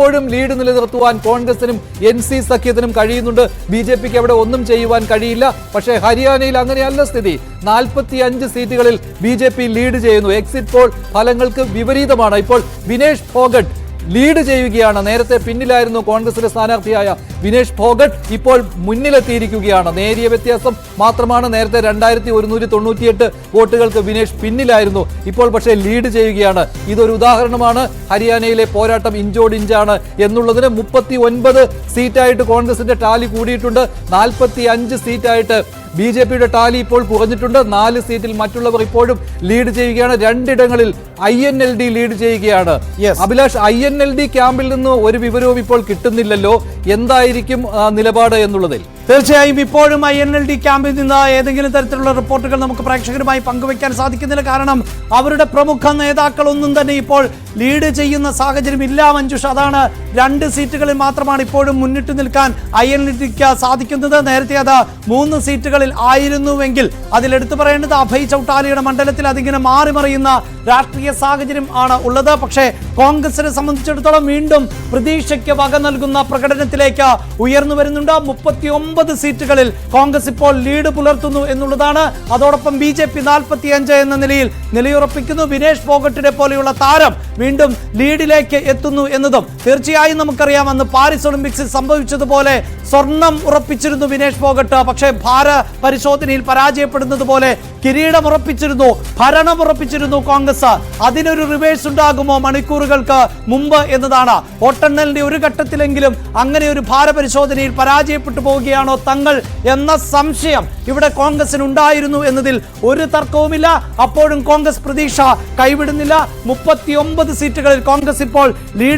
ഇപ്പോഴും ലീഡ് നിലനിർത്തുവാൻ കോൺഗ്രസിനും എൻ സി സഖ്യത്തിനും കഴിയുന്നുണ്ട്. ബി ജെ പിക്ക് അവിടെ ഒന്നും ചെയ്യുവാൻ കഴിയില്ല. പക്ഷേ ഹരിയാനയിൽ അങ്ങനെയല്ല സ്ഥിതി. നാൽപ്പത്തി അഞ്ച് സീറ്റുകളിൽ ബി ജെ പി ലീഡ് ചെയ്യുന്നു. എക്സിറ്റ് പോൾ ഫലങ്ങൾക്ക് വിപരീതമാണ്. ഇപ്പോൾ വിനേഷ് ഫോഗട്ട് ലീഡ് ചെയ്യുകയാണ്. നേരത്തെ പിന്നിലായിരുന്നു കോൺഗ്രസിലെ സ്ഥാനാർത്ഥിയായ വിനേഷ് ഫോഗട്ട് ഇപ്പോൾ മുന്നിലെത്തിയിരിക്കുകയാണ്. നേരിയ വ്യത്യാസം മാത്രമാണ് നേരത്തെ രണ്ടായിരത്തി ഒരുന്നൂറ്റി തൊണ്ണൂറ്റിയെട്ട് വോട്ടുകൾക്ക് വിനേഷ് പിന്നിലായിരുന്നു. ഇപ്പോൾ പക്ഷേ ലീഡ് ചെയ്യുകയാണ്. ഇതൊരു ഉദാഹരണമാണ്. ഹരിയാനയിലെ പോരാട്ടം ഇഞ്ചോടിഞ്ചാണ് എന്നുള്ളതിന് മുപ്പത്തി ഒൻപത് സീറ്റായിട്ട് കോൺഗ്രസിന്റെ ടാലി കൂടിയിട്ടുണ്ട്. നാൽപ്പത്തി അഞ്ച് സീറ്റായിട്ട് ബി ജെ പിയുടെ ടാലി ഇപ്പോൾ കുറഞ്ഞിട്ടുണ്ട്. നാല് സീറ്റിൽ മറ്റുള്ളവർ ഇപ്പോഴും ലീഡ് ചെയ്യുകയാണ്. രണ്ടിടങ്ങളിൽ I N L D lead ചെയ്യുകയാണ്. Abhilash I N L D ക്യാമ്പിൽ നിന്ന് ഒരു വിവരവും ഇപ്പോൾ കിട്ടുന്നില്ലല്ലോ. എന്തായിരിക്കും നിലപാട് എന്നുള്ളതിൽ? തീർച്ചയായും ഇപ്പോഴും ഐ എൻ എൽ ഡി ക്യാമ്പിൽ നിന്ന് ഏതെങ്കിലും തരത്തിലുള്ള റിപ്പോർട്ടുകൾ നമുക്ക് പ്രേക്ഷകരുമായി പങ്കുവയ്ക്കാൻ സാധിക്കുന്നില്ല കാരണം അവരുടെ പ്രമുഖ നേതാക്കളൊന്നും തന്നെ ഇപ്പോൾ ലീഡ് ചെയ്യുന്ന സാഹചര്യം ഇല്ല മഞ്ജുഷ്. അതാണ് രണ്ട് സീറ്റുകളിൽ മാത്രമാണ് ഇപ്പോഴും മുന്നിട്ട് നിൽക്കാൻ ഐ എൻ എൽ ഡിക്ക് സാധിക്കുന്നത്. നേരത്തെ അത് മൂന്ന് സീറ്റുകളിൽ ആയിരുന്നുവെങ്കിൽ അതിലെടുത്തു പറയേണ്ടത് അഭയ് ചൗട്ടാലിയുടെ മണ്ഡലത്തിൽ അതിങ്ങനെ മാറിമറിയുന്ന രാഷ്ട്രീയ സാഹചര്യം ആണ് ഉള്ളത്. പക്ഷേ കോൺഗ്രസിനെ സംബന്ധിച്ചിടത്തോളം വീണ്ടും പ്രതീക്ഷയ്ക്ക് വക നൽകുന്ന പ്രകടനത്തിലേക്ക് ഉയർന്നു വരുന്നുണ്ട്. മുപ്പത്തി ഒമ്പത് സീറ്റുകളിൽ കോൺഗ്രസ് ഇപ്പോൾ ലീഡ് പുലർത്തുന്നു എന്നുള്ളതാണ്. അതോടൊപ്പം ബി ജെ പി നാൽപ്പത്തി അഞ്ച് എന്ന നിലയിൽ നിലയുറപ്പിക്കുന്നു. വിനേഷ് ഫോഗട്ടിനെ പോലെയുള്ള താരം വീണ്ടും ലീഡിലേക്ക് എത്തുന്നു എന്നതും തീർച്ചയായും നമുക്കറിയാം. അന്ന് പാരീസ് ഒളിമ്പിക്സിൽ സംഭവിച്ചതുപോലെ സ്വർണം ഉറപ്പിച്ചിരുന്നു വിനേഷ് ഫോഗട്ട് പക്ഷേ ഭാര പരിശോധനയിൽ പരാജയപ്പെടുന്നത് പോലെ കിരീടം ഉറപ്പിച്ചിരുന്നു ഭരണം ഉറപ്പിച്ചിരുന്നു കോൺഗ്രസ്. അതിനൊരു റിവേഴ്സ് ഉണ്ടാകുമോ മണിക്കൂറുകൾക്ക് മുമ്പ് എന്നതാണ്. വോട്ടെണ്ണലിന്റെ ഒരു ഘട്ടത്തിലെങ്കിലും അങ്ങനെ ഒരു ഭാരപരിശോധനയിൽ പരാജയപ്പെട്ടു പോവുകയാണോ തങ്ങൾ എന്ന സംശയം ഇവിടെ കോൺഗ്രസിന് ഉണ്ടായിരുന്നു എന്നതിൽ ഒരു തർക്കവുമില്ല. അപ്പോഴും കോൺഗ്രസ് പ്രതീക്ഷ കൈവിടുന്നില്ല. മുപ്പത്തി സീറ്റുകളിൽ കോൺഗ്രസ് ഇപ്പോൾ ലീഡ്